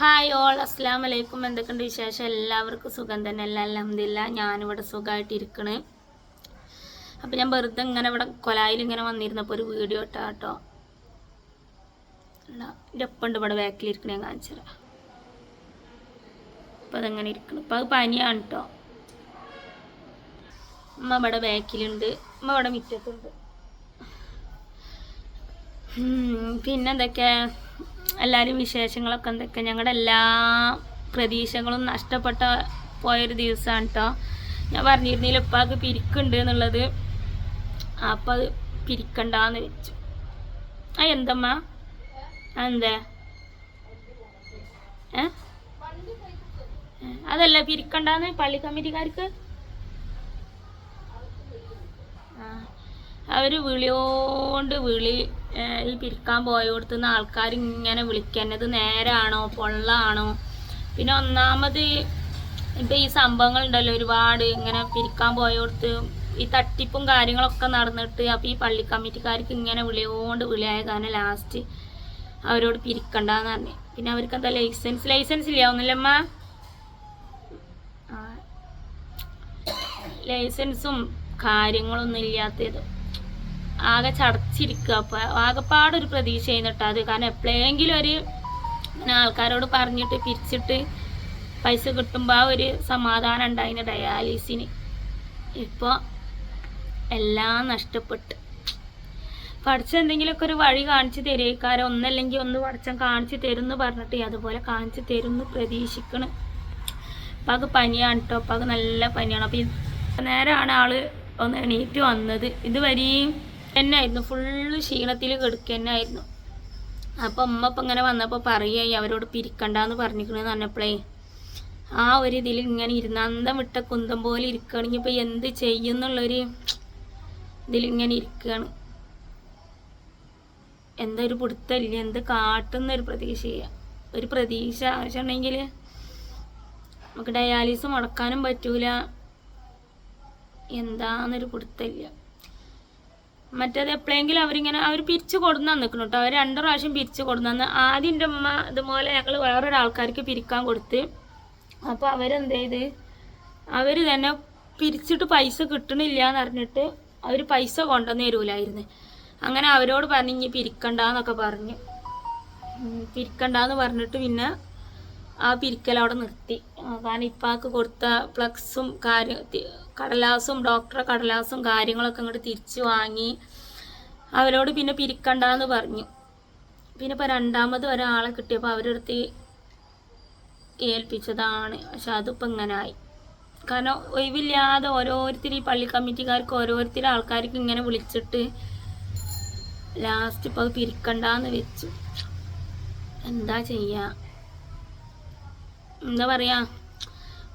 Hi all അസ്സാം വലൈക്കും എന്തൊക്കെയുണ്ട് വിശേഷം? എല്ലാവർക്കും സുഖം തന്നെ. അല്ല അലഹമില്ല ഞാനിവിടെ സുഖമായിട്ട് ഇരിക്കണേ അപ്പം ഞാൻ വെറുതെ ഇങ്ങനെ ഇവിടെ കൊലായിൽ ഇങ്ങനെ വന്നിരുന്നപ്പോൾ ഒരു വീഡിയോ ഇട്ടാ കേട്ടോ എന്റെ ഒപ്പുണ്ട് ഇവിടെ ബാക്കിലിരിക്കണേ ഞാൻ കാണിച്ചു തരാം. അപ്പം അതെങ്ങനെ ഇരിക്കണം. അപ്പം അത് പനിയാണ് കേട്ടോ അമ്മ ഇവിടെ ബാക്കിലുണ്ട്. അമ്മ ഇവിടെ മുറ്റത്തുണ്ട്. പിന്നെന്തൊക്കെ എല്ലാവരും വിശേഷങ്ങളൊക്കെ എന്തൊക്കെ? ഞങ്ങളുടെ എല്ലാ പ്രതീക്ഷകളും നഷ്ടപ്പെട്ട പോയൊരു ദിവസമാണ് കേട്ടോ ഞാൻ പറഞ്ഞിരുന്നില്ല ഉപ്പാക്ക് പിരിക്കുണ്ട് എന്നുള്ളത്. അപ്പം അത് പിരിക്കണ്ടെന്ന് വെച്ചു ആ എന്തമ്മ? എന്താ? അതല്ല പിരിക്കണ്ടെന്ന് പള്ളി കമ്മിറ്റിക്കാർക്ക്? ആ അവർ വിളിയോണ്ട് വിളി ഈ പിരിക്കാൻ പോയോടത്തുനിന്ന് ആൾക്കാർ ഇങ്ങനെ വിളിക്കുന്നത് നേരാണോ പൊള്ളാണോ? പിന്നെ ഒന്നാമത് ഇപ്പം ഈ സംഭവങ്ങൾ ഉണ്ടല്ലോ ഒരുപാട് ഇങ്ങനെ പിരിക്കാൻ പോയോടത്ത് ഈ തട്ടിപ്പും കാര്യങ്ങളൊക്കെ നടന്നിട്ട് അപ്പം ഈ പള്ളി കമ്മിറ്റിക്കാർക്ക് ഇങ്ങനെ വിളിയോണ്ട് വിളിയായ കാരണം ലാസ്റ്റ് അവരോട് പിരിക്കണ്ടെന്ന് പറഞ്ഞു. പിന്നെ അവർക്ക് എന്താ ലൈസൻസ്? ലൈസൻസ് ഇല്ല? ഒന്നുമില്ലമ്മ? ലൈസൻസും കാര്യങ്ങളൊന്നും ഇല്ലാത്തത്. ആകെ ചടച്ചിരിക്കുക. അപ്പോൾ ആകെപ്പാടൊരു പ്രതീക്ഷ ചെയ്യുന്നിട്ട് അത്. കാരണം എപ്പോഴെങ്കിലും ഒരു ആൾക്കാരോട് പറഞ്ഞിട്ട് പിരിച്ചിട്ട് പൈസ കിട്ടുമ്പോൾ ആ ഒരു സമാധാനം ഉണ്ടായിന് ഡയാലിസിന്. ഇപ്പോൾ എല്ലാം നഷ്ടപ്പെട്ട്. പഠിച്ച എന്തെങ്കിലുമൊക്കെ ഒരു വഴി കാണിച്ചു തരേക്കാരോ? ഒന്നല്ലെങ്കിൽ ഒന്ന് പഠിച്ചൻ കാണിച്ചു തരും എന്ന് പറഞ്ഞിട്ട് അതുപോലെ കാണിച്ചു തരും എന്ന് പ്രതീക്ഷിക്കണം. അപ്പം അത് പനിയാണ് കേട്ടോ. അപ്പം അത് നല്ല പനിയാണ്. അപ്പം നേരമാണ് ആൾ ഒന്ന് എണീറ്റ് വന്നത്. ഇതുവരെയും തന്നെ ആയിരുന്നു ഫുള്ള് ക്ഷീണത്തിൽ ആയിരുന്നു അപ്പം അമ്മ ഇപ്പം ഇങ്ങനെ വന്നപ്പോൾ പറയുകയായി അവരോട് പിരിക്കണ്ടെന്ന് പറഞ്ഞിരിക്കണെന്ന് പറഞ്ഞപ്പോഴേ ആ ഒരു ഇതിൽ ഇങ്ങനെ ഇരുന്ന് അന്തം വിട്ട കുന്തം പോലെ ഇരിക്കുകയാണെങ്കിൽ ഇപ്പം എന്ത് ചെയ്യും എന്നുള്ളൊരു ഇതിലിങ്ങനെ ഇരിക്കുകയാണ്. എന്താ ഒരു പിടുത്തമില്ല. എന്ത് കാട്ടുന്ന ഒരു പ്രതീക്ഷ ഒരു പ്രതീക്ഷ ആവശ്യമുണ്ടെങ്കിൽ നമുക്ക് ഡയാലിസ് മുടക്കാനും പറ്റൂല. എന്താന്നൊരു പിടുത്തമില്ല. മറ്റേത് എപ്പോഴെങ്കിലും അവരിങ്ങനെ അവർ പിരിച്ചു കൊടുന്നാ നിൽക്കണം കേട്ടോ അവർ രണ്ട് പ്രാവശ്യം പിരിച്ചു കൊടുന്നു ആദ്യം എന്റെ ഉമ്മ ഇതുപോലെ ഞങ്ങൾ വേറൊരാൾക്കാർക്ക് പിരിക്കാൻ കൊടുത്ത്. അപ്പോൾ അവരെന്ത് ചെയ്ത് അവർ തന്നെ പിരിച്ചിട്ട് പൈസ കിട്ടണില്ല എന്ന് പറഞ്ഞിട്ട് അവർ പൈസ കൊണ്ടുവന്ന് തരൂലായിരുന്നു. അങ്ങനെ അവരോട് പറഞ്ഞ് ഇനി പിരിക്കണ്ടെന്നൊക്കെ പറഞ്ഞ്. പിരിക്കണ്ടെന്ന് പറഞ്ഞിട്ട് പിന്നെ ആ പിരിക്കൽ അവിടെ നിർത്തി കാരണം ഇപ്പാക്ക് കൊടുത്ത ഫ്ലക്സും കാര്യ കടലാസും ഡോക്ടറെ കടലാസും കാര്യങ്ങളൊക്കെ അങ്ങോട്ട് തിരിച്ചു വാങ്ങി അവരോട് പിന്നെ പിരിക്കണ്ടെന്ന് പറഞ്ഞു. പിന്നെ ഇപ്പോൾ രണ്ടാമത് ഒരാളെ കിട്ടിയപ്പോൾ അവരെടുത്ത് ഏൽപ്പിച്ചതാണ്. പക്ഷെ അതിപ്പോൾ ഇങ്ങനെ ആയി. കാരണം ഒഴിവില്ലാതെ ഓരോരുത്തർ ഈ പള്ളി കമ്മിറ്റിക്കാർക്ക് ഓരോരുത്തർ ആൾക്കാർക്ക് ഇങ്ങനെ വിളിച്ചിട്ട് ലാസ്റ്റ് ഇപ്പോൾ അത് പിരിക്കണ്ടെന്ന് വെച്ചു. എന്താ ചെയ്യുക എന്താ പറയുക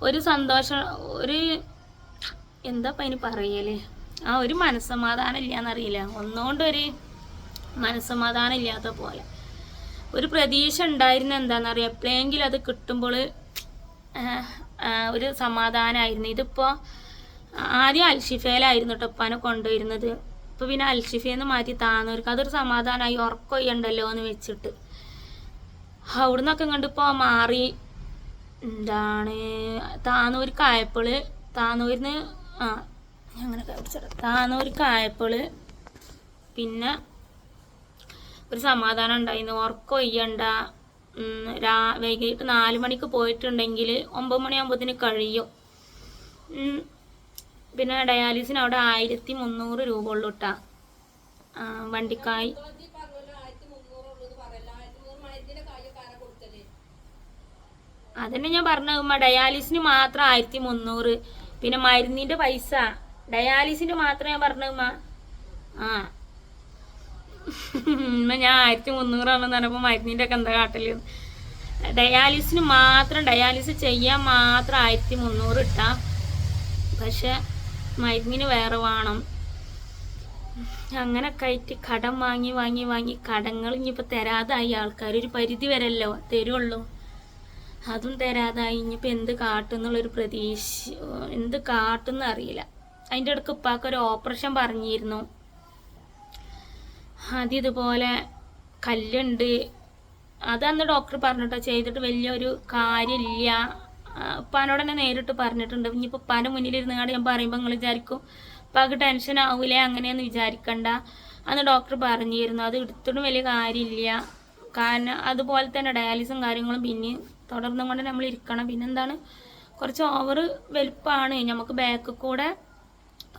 ഒരു സന്തോഷം ഒരു എന്താ അപ്പം അതിന് പറയൽ? ആ ഒരു മനസ്സമാധാനം ഇല്ലാന്നറിയില്ല. ഒന്നുകൊണ്ടൊരു മനസ്സമാധാനം ഇല്ലാത്ത പോലെ. ഒരു പ്രതീക്ഷ ഉണ്ടായിരുന്ന എന്താണെന്നറിയാം എപ്പോഴെങ്കിലും അത് കിട്ടുമ്പോൾ ഒരു സമാധാനമായിരുന്നു ഇതിപ്പോൾ ആദ്യം അൽഷിഫയിലായിരുന്നു കേട്ടോ ഉപ്പാനെ കൊണ്ടുവരുന്നത്. ഇപ്പോൾ പിന്നെ അൽഷിഫയെന്ന് മാറ്റി താന്നവർക്ക് അതൊരു സമാധാനമായി ഉറക്കൊയ്യണ്ടല്ലോ എന്ന് വെച്ചിട്ട്. അവിടുന്നൊക്കെ കണ്ടിപ്പോൾ മാറി. എന്താണ്? താന്നൂർക്കായപ്പോൾ താന്നൂരിന്ന് ആ. അങ്ങനെ പിടിച്ചത് താന്നൂർക്ക് ആയപ്പോൾ പിന്നെ ഒരു സമാധാനം ഉണ്ടായിരുന്നു. ഉറക്കം ഇയ്യണ്ട ഉം, രാ വൈകിട്ട് നാല് മണിക്ക് പോയിട്ടുണ്ടെങ്കിൽ ഒമ്പത് മണിയാകുമ്പോഴത്തേന് കഴിയും. പിന്നെ ഡയാലിസിന് അവിടെ ആയിരത്തി മുന്നൂറ് രൂപ ഉള്ളു കേട്ടാ വണ്ടിക്കായി. അതന്നെ ഞാൻ പറഞ്ഞ ഡയാലിസിന് മാത്രം ആയിരത്തി മുന്നൂറ്. പിന്നെ മരുന്നിന്റെ പൈസ. ഡയാലിസിന് മാത്രം ഞാൻ പറഞ്ഞ ആ. ഞാൻ ആയിരത്തി മുന്നൂറാണെന്ന് പറഞ്ഞപ്പോൾ മരുന്നിന്റെ ഒക്കെ എന്താ കാട്ടൽ? ഡയാലിസിന് മാത്രം ഡയാലിസ് ചെയ്യാൻ മാത്രം ആയിരത്തി മുന്നൂറ് ഇട്ടാ. പക്ഷെ മരുന്നിന് വേറെ വേണം. അങ്ങനെ ആയിട്ട് കടം വാങ്ങി വാങ്ങി വാങ്ങി കടങ്ങൾ ഇനിയിപ്പോൾ തരാതായി. ആൾക്കാർ ഒരു പരിധി വരല്ലോ തരുള്ളൂ. അതും തരാതായി. ഇനിയിപ്പോൾ എന്ത് കാട്ടും എന്നുള്ളൊരു പ്രതീക്ഷ എന്ത് കാട്ടും അറിയില്ല. അതിന്റെ ഇടയ്ക്ക് ഉപ്പാക്ക് ഒരു ഓപ്പറേഷൻ പറഞ്ഞിരുന്നു. അതിതുപോലെ കല്ലുണ്ട്. അതന്ന് ഡോക്ടർ പറഞ്ഞിട്ടോ ചെയ്തിട്ട് വലിയൊരു കാര്യമില്ല. ഉപ്പാനോട് തന്നെ നേരിട്ട് പറഞ്ഞിട്ടുണ്ട്. ഇനിയിപ്പോൾ ഉപ്പാന്റെ മുന്നിലിരുന്ന് കാണ്ട് ഞാൻ പറയുമ്പോൾ നിങ്ങൾ വിചാരിക്കും ഉപ്പാക്ക് ടെൻഷൻ ആവില്ല അങ്ങനെയൊന്നും വിചാരിക്കണ്ട അന്ന് ഡോക്ടർ പറഞ്ഞിരുന്നു. അത് എടുത്തിട്ടും വലിയ കാര്യമില്ല. കാരണം അതുപോലെ തന്നെ ഡയാലിസും കാര്യങ്ങളും പിന്നെ തുടർന്നും കൊണ്ട് നമ്മൾ ഇരിക്കണം. പിന്നെന്താണ്? കുറച്ച് ഓവർ വലുപ്പമാണ് നമുക്ക് ബാക്ക് കൂടെ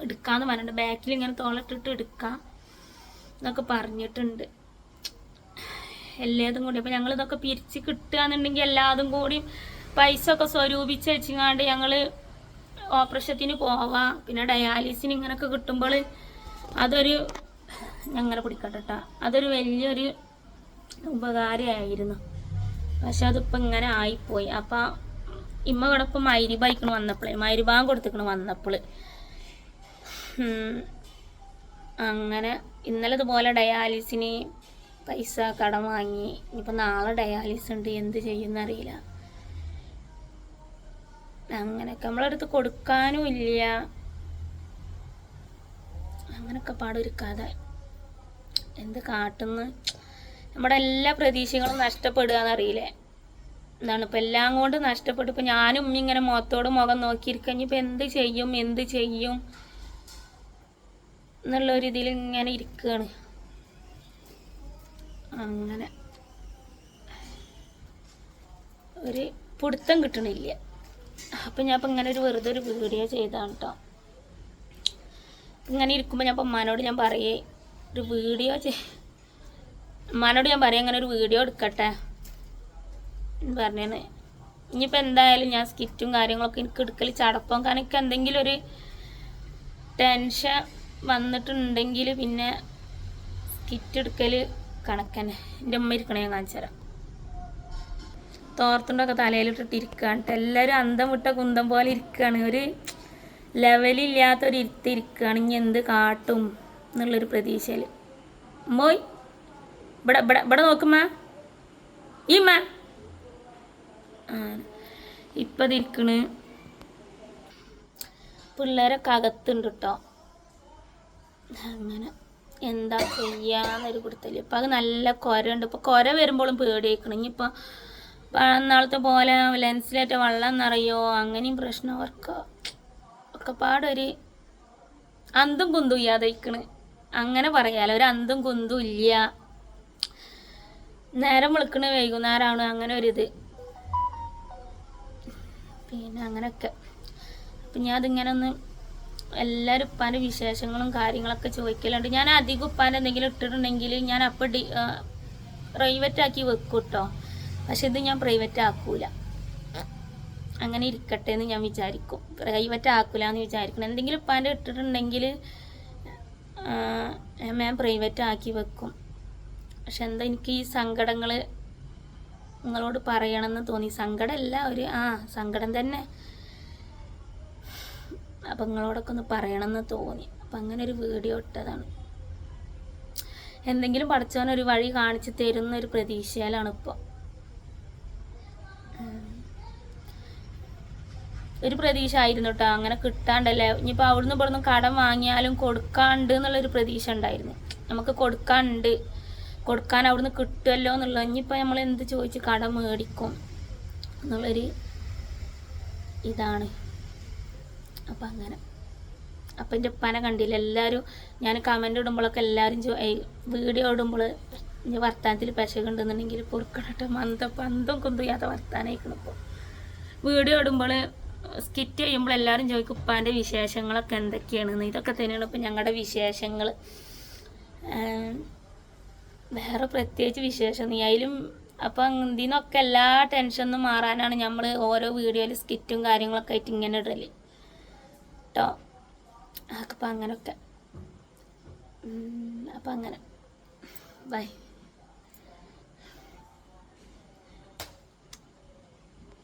എടുക്കാന്ന് പറഞ്ഞിട്ട് ബാക്കിൽ ഇങ്ങനെ തോളിട്ടിട്ട് എടുക്കാം എന്നൊക്കെ പറഞ്ഞിട്ടുണ്ട്. എല്ലാതും കൂടി. അപ്പം ഞങ്ങൾ ഇതൊക്കെ പിരിച്ച് കിട്ടുകയെന്നുണ്ടെങ്കിൽ എല്ലാതും കൂടി പൈസ ഒക്കെ സ്വരൂപിച്ച് വെച്ചിങ്ങാണ്ട് ഞങ്ങൾ ഓപ്പറേഷത്തിന് പോവാം. പിന്നെ ഡയാലിസിന് ഇങ്ങനെയൊക്കെ കിട്ടുമ്പോൾ അതൊരു ഞങ്ങളെ പിടിക്കട്ടെ അതൊരു വലിയൊരു ഉപകാരമായിരുന്നു പക്ഷെ അതിപ്പോൾ ഇങ്ങനെ ആയിപ്പോയി. അപ്പം ഇമ്മ ഇവിടെ ഇപ്പം വന്നപ്പോഴേ മൈരിബാൻ കൊടുത്തിക്കണ് വന്നപ്പോൾ അങ്ങനെ ഇന്നലെ ഇതുപോലെ ഡയാലിസിന് പൈസ കടം വാങ്ങി ഇനിയിപ്പോൾ നാളെ ഡയാലിസ് ഉണ്ട് എന്ത് ചെയ്യുമെന്നറിയില്ല അങ്ങനെയൊക്കെ നമ്മളടുത്ത് കൊടുക്കാനും ഇല്ല. അങ്ങനൊക്കെ പാടൊരു കഥ. എന്ത് കാട്ടുന്നു? നമ്മുടെ എല്ലാ പ്രതീക്ഷകളും നഷ്ടപ്പെടുക എന്നറിയില്ലേ എന്താണ് ഇപ്പം എല്ലാം കൊണ്ട് നഷ്ടപ്പെട്ടു. ഇപ്പം ഞാനും ഇങ്ങനെ മുഖത്തോട് മുഖം നോക്കിയിരിക്കുക ഇനിയിപ്പോൾ എന്ത് ചെയ്യും? എന്ത് ചെയ്യും? എന്നുള്ള ഒരു ഇതിൽ ഇങ്ങനെ ഇരിക്കുകയാണ്. അങ്ങനെ. ഒരു പിടുത്തം കിട്ടണില്ല. അപ്പം ഞാൻ ഇപ്പം ഇങ്ങനെ ഒരു വെറുതെ ഒരു വീഡിയോ ചെയ്താണ് കേട്ടോ ഇങ്ങനെ ഇരിക്കുമ്പോൾ ഞാൻ ഇപ്പം അമ്മാനോട് ഞാൻ പറയേ ഒരു വീഡിയോ ചെയ് ഉമ്മാനോട് ഞാൻ പറയാം അങ്ങനെ ഒരു വീഡിയോ എടുക്കട്ടെ പറഞ്ഞു പറഞ്ഞേന്ന് ഇനിയിപ്പോൾ എന്തായാലും ഞാൻ സ്കിറ്റും കാര്യങ്ങളൊക്കെ എനിക്ക് എടുക്കൽ ചടപ്പം കാരണം എനിക്ക് എന്തെങ്കിലും ഒരു ടെൻഷൻ വന്നിട്ടുണ്ടെങ്കിൽ പിന്നെ സ്കിറ്റ് എടുക്കൽ കണക്കന്നെ. എന്റെ ഉമ്മ ഇരിക്കണേ ഞാൻ കാണിച്ചു തരാം. തോർത്തുണ്ടൊക്കെ തലയിലിട്ടിട്ട് ഇരിക്കുകയാണ്. എല്ലാവരും അന്തം വിട്ട കുന്തം പോലെ ഇരിക്കുകയാണ് ഒരു ലെവലില്ലാത്തൊരു ഇരുത്തി ഇനി എന്ത് കാട്ടും എന്നുള്ളൊരു പ്രതീക്ഷയിൽ മോയ് ഇവിടെ ഇവിടെ ഇവിടെ നോക്കുമ്മ ഈ മാ. ഇപ്പം അതിരിക്കണ് പിള്ളേരൊക്കെ അകത്തുണ്ട് കേട്ടോ. അങ്ങനെ എന്താ ചെയ്യാന്നൊരു കൊടുത്തൽ ഇപ്പം അത് നല്ല കുരയുണ്ട്. ഇപ്പം കുര വരുമ്പോഴും പേടിയേക്കണം ഇനിയിപ്പോൾ നാളത്തെ പോലെ ലെൻസിലേറ്റ വെള്ളം നിറയോ അങ്ങനെയും പ്രശ്നം. അവർക്ക് ഒക്കെ പാടൊരു അന്തും കുന്തും ഇല്ലാതെ അങ്ങനെ പറയാലോ. ഒരു അന്തും കുന്തും ഇല്ല. നേരം വിളിക്കണ വൈകുന്നേരമാണ് അങ്ങനെ ഒരിത്. പിന്നെ അങ്ങനെയൊക്കെ. അപ്പം ഞാൻ അതിങ്ങനെ ഒന്ന് എല്ലാവരും ഉപ്പാന്റെ വിശേഷങ്ങളും കാര്യങ്ങളൊക്കെ ചോദിക്കലുണ്ട്. ഞാൻ അധികം ഉപ്പാന്റെ എന്തെങ്കിലും ഇട്ടിട്ടുണ്ടെങ്കിൽ ഞാൻ അപ്പം ഡി പ്രൈവറ്റ് ആക്കി വെക്കും കേട്ടോ പക്ഷെ ഇത് ഞാൻ പ്രൈവറ്റ് ആക്കൂല. അങ്ങനെ ഇരിക്കട്ടെ എന്ന് ഞാൻ വിചാരിക്കും. പ്രൈവറ്റ് ആക്കൂല എന്ന് വിചാരിക്കണം. എന്തെങ്കിലും ഉപ്പാന്റെ ഇട്ടിട്ടുണ്ടെങ്കിൽ ഞാൻ പ്രൈവറ്റ് ആക്കി വെക്കും. പക്ഷെ എന്താ എനിക്ക് ഈ സങ്കടങ്ങൾ നിങ്ങളോട് പറയണമെന്ന് തോന്നി. സങ്കടമല്ല ഒരു ആ സങ്കടം തന്നെ. അപ്പം നിങ്ങളോടൊക്കെ ഒന്ന് പറയണമെന്ന് തോന്നി. അപ്പം അങ്ങനെ ഒരു വീഡിയോ ഇട്ടതാണ്. എന്തെങ്കിലും പഠിച്ചവൻ ഒരു വഴി കാണിച്ച് തരുന്ന ഒരു പ്രതീക്ഷയിലാണ് ഇപ്പോൾ ഒരു പ്രതീക്ഷ ആയിരുന്നു കേട്ടോ അങ്ങനെ കിട്ടാണ്ടല്ലേ. ഇനിയിപ്പോൾ അവിടുന്ന് ഇവിടുന്ന് കടം വാങ്ങിയാലും കൊടുക്കാണ്ട് എന്നുള്ളൊരു പ്രതീക്ഷ ഉണ്ടായിരുന്നു. നമുക്ക് കൊടുക്കാണ്ട് കൊടുക്കാൻ അവിടുന്ന് കിട്ടുമല്ലോ എന്നുള്ളത്. ഇനിയിപ്പോൾ നമ്മൾ എന്ത് ചോദിച്ച് കട മേടിക്കും എന്നുള്ളൊരു ഇതാണ്. അപ്പം അങ്ങനെ. അപ്പം എന്റെ ഉപ്പാനെ കണ്ടില്ല. എല്ലാവരും ഞാൻ കമന്റ് ഇടുമ്പോഴൊക്കെ എല്ലാവരും വീഡിയോ ഇടുമ്പോൾ ഇനി വർത്താനത്തിൽ പെശകുണ്ടെന്നുണ്ടെങ്കിൽ പൊറുക്കണട്ടോ. മന്ദ പന്തം കൊന്തും വർത്താനായിരിക്കണം ഇപ്പോൾ വീഡിയോ ഇടുമ്പോൾ സ്കിറ്റ് ചെയ്യുമ്പോൾ എല്ലാവരും ചോദിക്കും ഉപ്പാന്റെ വിശേഷങ്ങളൊക്കെ എന്തൊക്കെയാണെന്ന് ഇതൊക്കെ തന്നെയാണ് ഇപ്പം ഞങ്ങളുടെ വിശേഷങ്ങൾ വേറെ പ്രത്യേകിച്ച് വിശേഷം. നീ അതിലും അപ്പം ഇതിനൊക്കെ എല്ലാ ടെൻഷനും മാറാനാണ് നമ്മൾ ഓരോ വീഡിയോയിൽ സ്കിറ്റും കാര്യങ്ങളൊക്കെ ആയിട്ട് ഇങ്ങനെ ഇടൽ. കേട്ടോ അപ്പം അങ്ങനെയൊക്കെ അപ്പം അങ്ങനെ. ബൈ